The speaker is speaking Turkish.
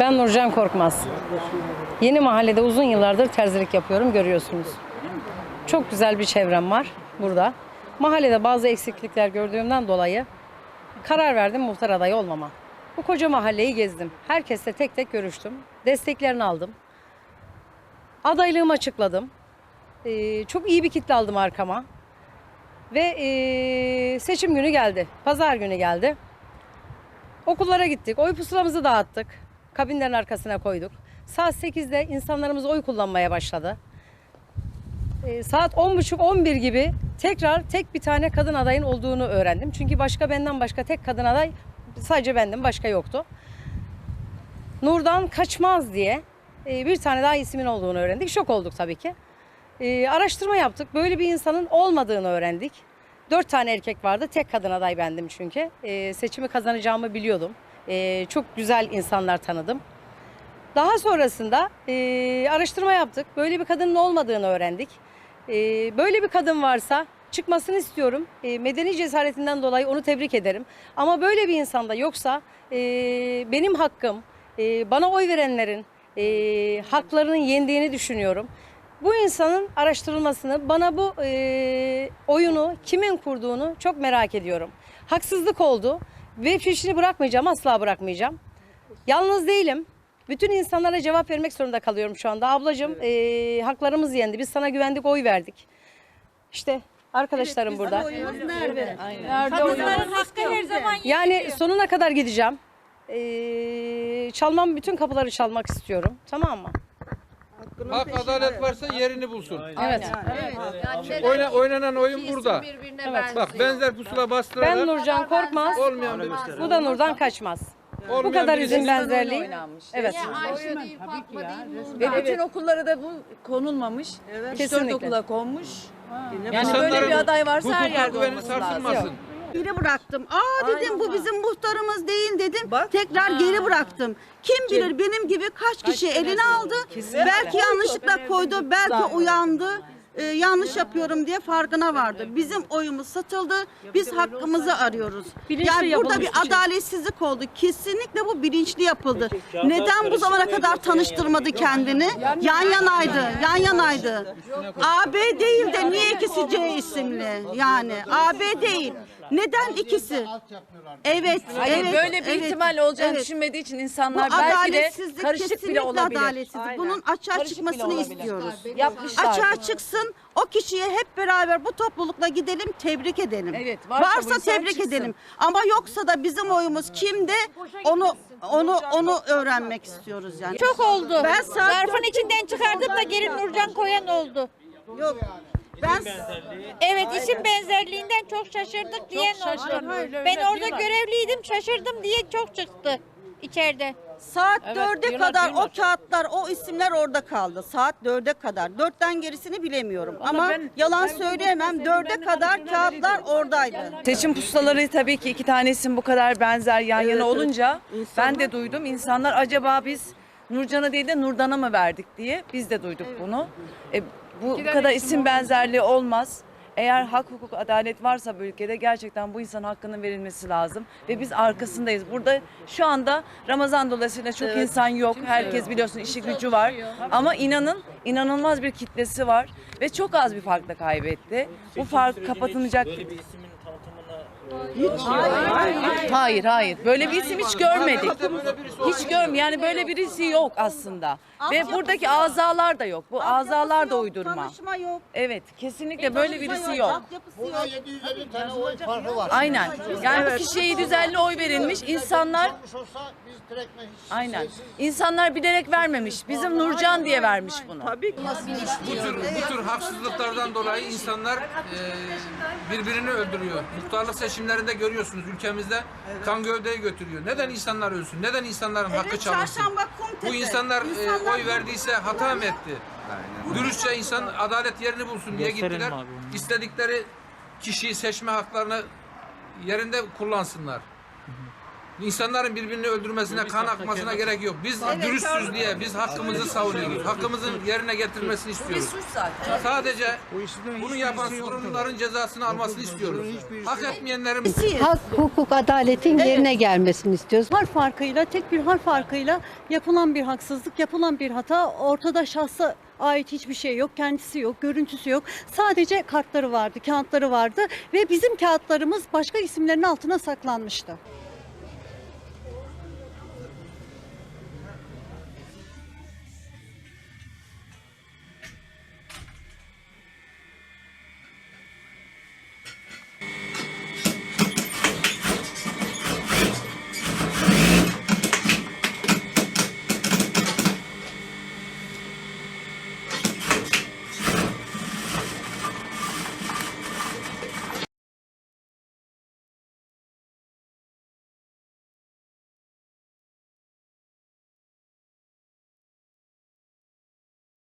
Ben Nurcan Korkmaz. Yeni mahallede uzun yıllardır terzilik yapıyorum görüyorsunuz. Çok güzel bir çevrem var burada. Mahallede bazı eksiklikler gördüğümden dolayı karar verdim muhtar adayı olmama. Bu koca mahalleyi gezdim. Herkesle tek tek görüştüm. Desteklerini aldım. Adaylığımı açıkladım. Ee, çok iyi bir kitle aldım arkama. Ve ee, seçim günü geldi. Pazar günü geldi. Okullara gittik. Oy pusulamızı dağıttık. Kabinlerin arkasına koyduk. Saat 8'de insanlarımız oy kullanmaya başladı. Ee, saat 10.30-11 gibi tekrar tek bir tane kadın adayın olduğunu öğrendim. Çünkü başka benden başka tek kadın aday sadece bendim başka yoktu. Nur'dan kaçmaz diye e, bir tane daha ismin olduğunu öğrendik. Şok olduk tabii ki. E, araştırma yaptık. Böyle bir insanın olmadığını öğrendik. Dört tane erkek vardı. Tek kadın aday bendim çünkü. E, seçimi kazanacağımı biliyordum. E, çok güzel insanlar tanıdım. Daha sonrasında e, araştırma yaptık. Böyle bir kadının olmadığını öğrendik. E, böyle bir kadın varsa çıkmasını istiyorum. E, medeni cesaretinden dolayı onu tebrik ederim. Ama böyle bir insanda yoksa e, benim hakkım, e, bana oy verenlerin e, haklarının yendiğini düşünüyorum. Bu insanın araştırılmasını, bana bu e, oyunu kimin kurduğunu çok merak ediyorum. Haksızlık oldu ve peşini bırakmayacağım, asla bırakmayacağım. Yalnız değilim. Bütün insanlara cevap vermek zorunda kalıyorum şu anda. Ablacığım e, haklarımız yendi. Biz sana güvendik, oy verdik. İşte arkadaşlarım burada. Nerede? Kadınların hakkı her zaman Yani sonuna kadar gideceğim. E, çalmam, bütün kapıları çalmak istiyorum. Tamam mı? Hak adalet varsa yerini bulsun. Evet. Oyna, oynanan oyun burada. Evet. Bak benzer pusula bastırarak Ben Nurcan Korkmaz. olmayan bir Bu da Nurdan kaçmaz. Bu kadar üzüm benzerliği. Evet. Ayşe değil, Fatma değil, Nur. Ve bütün okullara da bu konulmamış. Evet. 4 Kesinlikle. okula konmuş. Yani İnsanların böyle bir aday varsa her yerde güveni olması lazım. sarsılmasın. Geri bıraktım. Aa dedim bu bizim muhtarımız değil dedim. Bak. Tekrar geri bıraktım. Kim bilir benim gibi kaç kişi eline aldı. Belki yanlışlıkla koydu, belki uyandı. Ee, yanlış yapıyorum diye farkına vardı. Bizim oyumuz satıldı. Biz hakkımızı arıyoruz. Bilinçli yani burada yapılmış bir şey. adaletsizlik oldu. Kesinlikle bu bilinçli yapıldı. Neden bu zamana kadar tanıştırmadı kendini? Yan yanaydı, yan yanaydı. AB değil de niye ikisi C isimli? Yani AB değil. Neden ikisi? Evet, Hayır evet. böyle bir evet, ihtimal olacağını evet. düşünmediği için Bu insanlar belki de adaletsizlik karışık kesinlikle bile olabilir. adaletsizlik. Bunun açığa çıkmasını istiyoruz. Yapmışlar. Açığa çıksın. O kişiye hep beraber bu toplulukla gidelim, tebrik edelim. Evet, varsa varsa tebrik çıksın. edelim. Ama yoksa da bizim oyumuz kimde? Onu onu onu öğrenmek istiyoruz yani. Çok oldu. Ben Zarfın içinden çıkardım da geri Nurcan koyan oldu. Yok. Ben Evet isim benzerliğinden çok şaşırdık diyen oldu. Ben orada görevliydim şaşırdım diye çok çıktı içeride. Saat Evet, dörde Yunan- kadar Yunan. o kağıtlar, o isimler orada kaldı. Saat dörde kadar. Dörtten gerisini bilemiyorum. Ama, yalan söyleyemem. Dörde kadar kağıtlar oradaydı. Seçim pusulaları tabii ki iki tane isim bu kadar benzer yan yana olunca ben de duydum. İnsanlar acaba biz Nurcan'a değil de Nurdan'a mı verdik diye biz de duyduk bunu. E, bu, bu kadar isim benzerliği olmaz. Eğer hak, hukuk, adalet varsa bu ülkede gerçekten bu insan hakkının verilmesi lazım. Ve biz arkasındayız. Burada şu anda Ramazan dolayısıyla çok insan yok. Herkes biliyorsun işi gücü var. Ama inanın inanılmaz bir kitlesi var. Ve çok az bir farkla kaybetti. Bu fark kapatılacak. Böyle bir isimin tanıtımına Hayır hayır. Böyle bir isim hiç görmedik. Hiç görm yani böyle birisi yok aslında. Ve buradaki azalar da yok. Bu azalar da uydurma. Tanışma yok. Evet, kesinlikle böyle birisi yok. Altyapısı yok. 750 tane oy farkı var. Aynen. Yani bu kişiye 750 oy verilmiş. İnsanlar Olmuş olsa biz direktme hiç aynen. İnsanlar bilerek vermemiş. Bizim Nurcan diye vermiş bunu. Tabii ki. Bu tür, bu tür haksızlıklardan dolayı insanlar e, birbirini öldürüyor. Muhtarlık seçimlerinde görüyorsunuz ülkemizde kan gövdeyi götürüyor. Neden insanlar ölsün? Neden insanların hakkı Evet, çalınsın? Çarşamba Kumtepe. Bu insanlar, e, İnsanlar- oy verdiyse hata mı etti? Dürüstçe insan adalet yerini bulsun diye Gösterelim gittiler. abi. İstedikleri kişiyi seçme haklarını yerinde kullansınlar. İnsanların birbirini öldürmesine, kan akmasına gerek yok. Biz dürüstüz diye biz hakkımızı savunuyoruz. Hakkımızın yerine getirmesini istiyoruz. Suç zaten. Sadece bunu yapan sorumluların cezasını almasını istiyoruz. Hak etmeyenlerin Hak, hukuk, adaletin yerine gelmesini istiyoruz. Harf farkıyla, tek bir harf farkıyla yapılan bir haksızlık, yapılan bir hata ortada şahsa ait hiçbir şey yok, kendisi yok, görüntüsü yok. Sadece kartları vardı, kağıtları vardı ve bizim kağıtlarımız başka isimlerin altına saklanmıştı.